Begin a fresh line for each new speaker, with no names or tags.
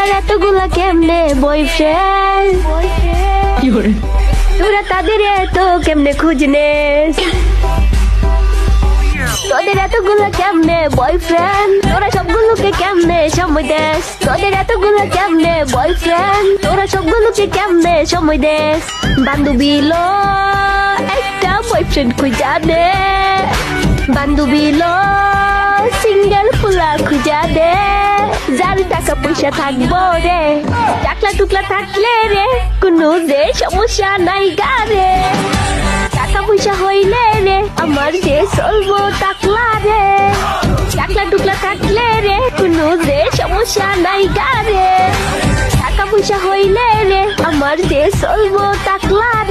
তোরা এতগুলা কেমনে বয়ফ্রেন্ড তোরা তাদের এত কেমনে খুঁজনেস? তোদের এতগুলো কেমনে বয়ফ্রেন্ড তোরা সবগুলোকে কেমনে সময় দেস? তোদের এতগুলো কেমনে বয়ফ্রেন্ড তোরা সবগুলোকে কেমনে সময় দেস? বান্ধবী লো একটা বয়ফ্রেন্ড খুঁজা দে। বান্ধবী লো সিঙ্গেল ফুলা খুঁজা দে। যার টাকা পয়সা থাকব রে। টাকলা টুকলা থাকলে রে, কোনো যে সমস্যা নাই গারে। টাকা পয়সা হইলে রে, আমার যে চলবো টাকলা রে। টাকলা টুকলা থাকলে রে, কোনো যে সমস্যা নাই গারে। টাকা পয়সা হইলে রে, আমার যে চলবো টাকলা রে।